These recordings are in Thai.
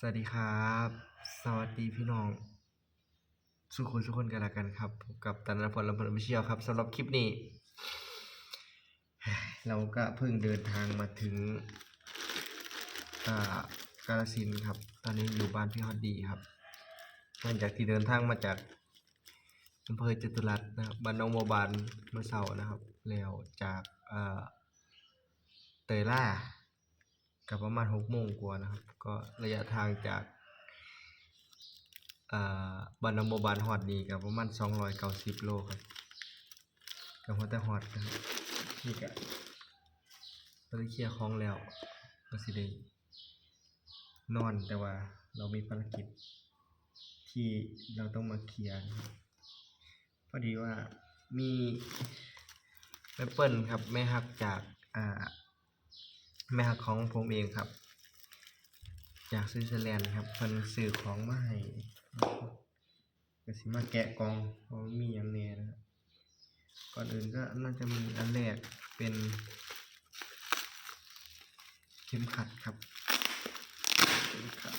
สวัสดีครับ สวัสดีพี่น้องสุขุนสุขคนกันละกันครับกับตันนพลลำพลินวิเชียวครับสำหรับคลิปนี้ เราก็เพิ่งเดินทางมาถึงอ่ากาลสินครับ ตอนนี้อยู่บ้านพี่ฮอดดีครับหลังจากที่เดินทางมาจากอำเภอจตุรัสนะครับบ้านน้องโมบานเมื่อเช้านะครับ แล้วจากอ่าเตยล่า กับประมาณหกโมงกว่านะครับ ก็ระยะทางจากาบันนโมบานฮอดนี่กับประมาณสองร้อยเก้าสิบโลครับกับฮอดแต่ฮอดนะครับนี่ก็ตอนนี้เคลียร์ของแล้วก็สิได้นอนแต่ว่าเรามีภารกิจที่เราต้องมาเคลียร์นะครับพอดีว่ามีแม่เปิ้ลครับ แม่ฮักจากอ่า แม่ของผมเองครับ จากสวิตเซอร์แลนด์ครับเพิ่นซื้อของมาให้ก็สิมาแกะกล่องว่ามันมีหยังแหน่นะครับก่อนอื่นก็น่าจะมีอันแรกเป็น เข็มขัดครับเข็มขัด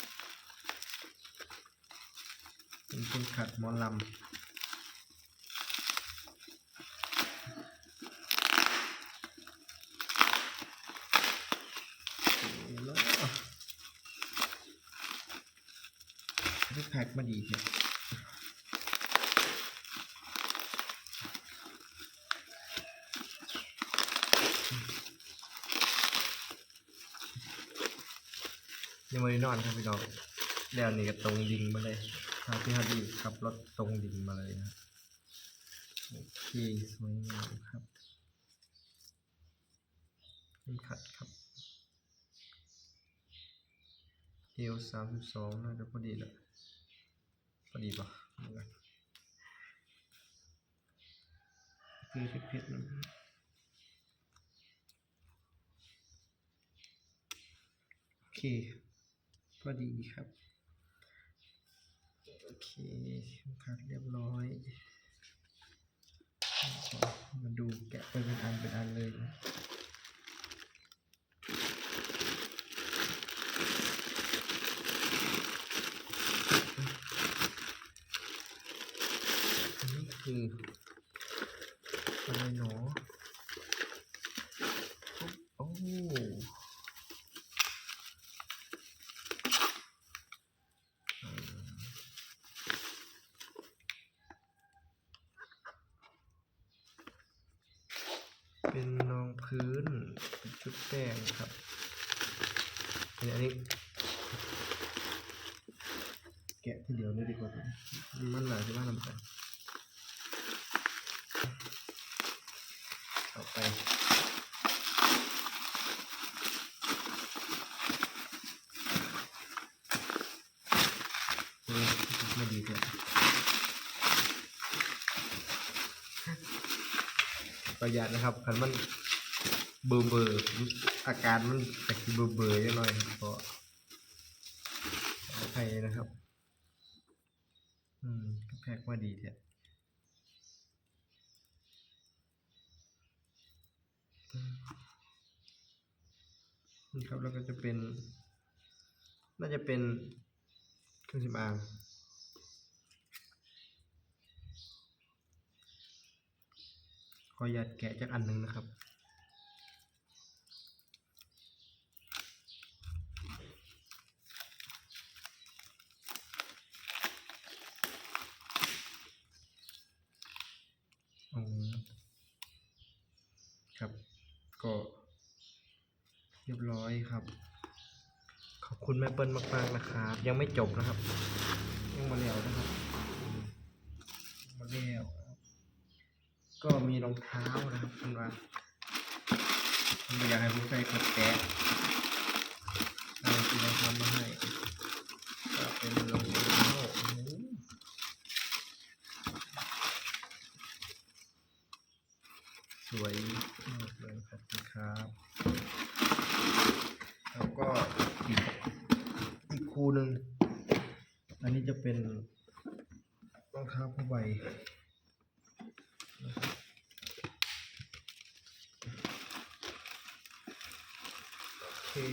เป็นเข็มขัดหมอลำ ที่แพ็คมาดีเนี่ยยังไม่ได้นอนครับพี่น้องแล้วนี่ก็ตรงดิ่งมาเลยทางพี่ฮาดีขับรถตรงดิ่งมาเลยนะโอเคสวยงามครับนี่ขัดครับเอวสามสิบสองน่าจะพอดีแหละ อดีป่ะเหมือนกันคือเพชรๆนะโอเค พอดีครับ โอเคคัดเรียบร้อย มาดูแกะเป็นอันเป็นอันเลยนะ อันนี้ คืออะไรหนอโอ้เป็นรองพื้นชุดแป้งครับอันนี้อันนี้แกะทีเดียวเลยดีกว่า มันหนายที่ว่าลำบากต่อ ไปไม่ดีเลยประหยัดนะครับคันมันเบอร์เบอร์อาการมันจะเบอร์เบอร์ยังหน่อยครับเพราะขออภัยนะครับ อืมแพ็กมาดีแท้อื นี่ครับแล้วก็จะเป็น น่าจะเป็นเครื่องสำอางขออนุญาตแกะจากอันหนึ่งนะครับอืมครับก็ เรียบร้อยครับ ขอบคุณแม่เปิ้ลมากๆนะครับ ยังไม่จบนะครับ ยังมาแล้วนะครับมาแล้วก็มีรองเท้านะครับคุณว่าอยากให้ผมใส่กดแกะอะไรที่เราทำมาให้ ก็เป็นรองเท้าโอ้โห สวยมากเลยขอบคุณครับ แล้วก็อีกอีกคู่หนึ่ง อันนี้จะ เป็นรองเท้าผ้าใบโอเคย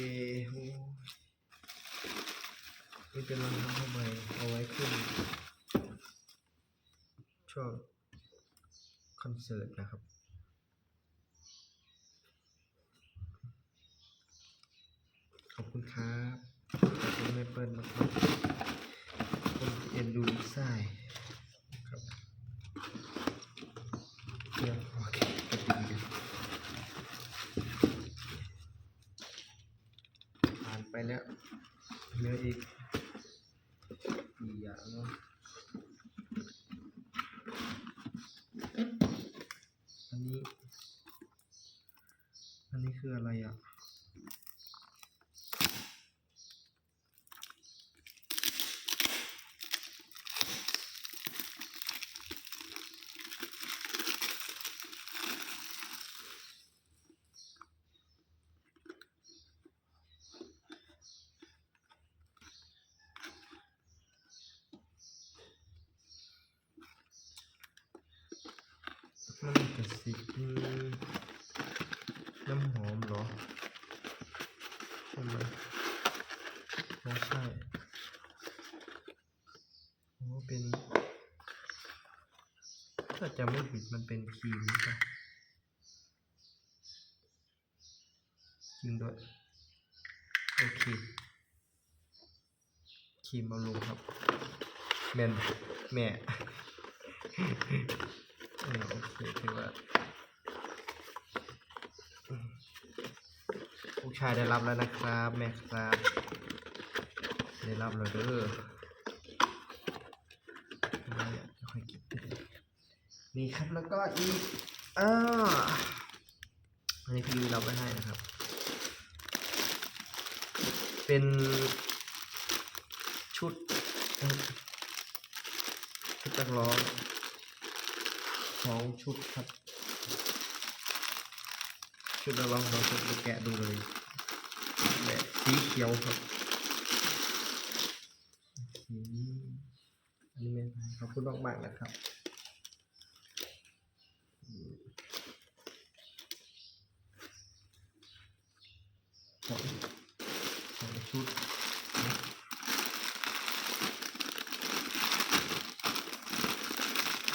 นี่เป็นรองเท้าผ้าใบเอาไว้ขึ้นช่วงคอนเสิร์ตนะครับขอบคุณครับขอบคุณแม่เปิ้ลมากครับคนที่เอ็นดูลูกไส้ครับเดี๋ยวโอเคกระดิ่งกันผ่านไปแล้ว เหลืออีกกี่อย่างเนาะอันนี้ อันนี้คืออะไรอะ มันกระสิบอืมน้ำหอมเหรอใช่ไหมไม่ใช่โอ้เป็น ถ้าจำไม่ผิดมันเป็นครีมใช่ปะจริงด้วย โอเคครีมบำรุงครับ แม่แม่ โอเคถือว่าลูกชายได้รับแล้วนะครับ แม่ครับ ได้รับแล้วเด้อไม่อยากจะค่อยก็บนี่ครับแล้วก็อีกอ่าอันนี้พี่เราไว้ให้นะครับ เป็นชุดชุดนักร้อง สองชุดครับ ชุดระวังสองชุดแกะดูเลยแบบสีเขียวครับอันนี้ไม่ขอบคุณมากมากๆนะครับอืมสองสองชุด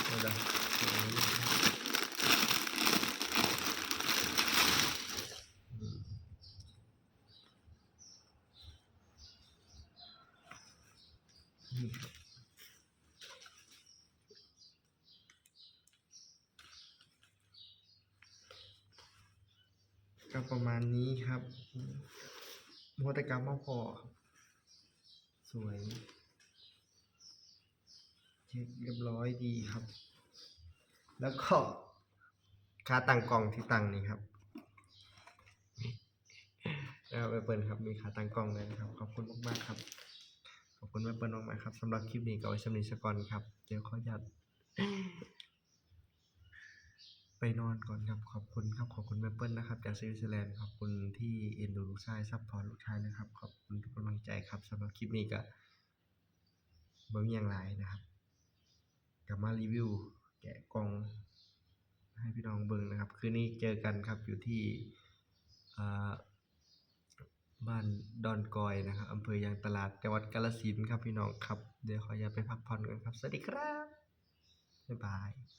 เดี๋ยวนะอืมนี่ครับ ก็ประมาณนี้ครับมนวัตกรรมมากพอสวยเช็คเรียบร้อยดีครับ แล้วก็ค่าตั้งกล่องที่ตั้งนี่ครับแล้วไปเปิดครับมีขาตั้งกล้องเลยนะครับ ขอบคุณมากๆครับ ขอบคุณแม่เปิ้ลมากๆครับสำหรับคลิปนี้ก็เอาไว้สำหรับสกอนครับ เดี๋ยวขออนุญาตไปนอนก่อนครับ ขอบคุณครับ ขอบคุณแม่เปิ้ลนะครับ จากสวิตเซอร์แลนด์ ขอบคุณที่เอ็นดูลูกชายซัพพอร์ตลูกชายนะครับ ขอบคุณทุกกำลังใจครับสำหรับคลิปนี้ก็บ่มีอย่างไรนะครับ กลับมารีวิว แกะกล่องให้พี่น้องเบิ่งนะครับ คืนนี้เจอกันครับอยู่ที่อ่า บ้านดอนกอยนะครับอำเภอยางตลาดจังหวัดกาฬสินธุ์ครับพี่น้องครับ เดี๋ยวขออยาตไปพักผ่อนกันครับ สวัสดีครับ บ๊ายบาย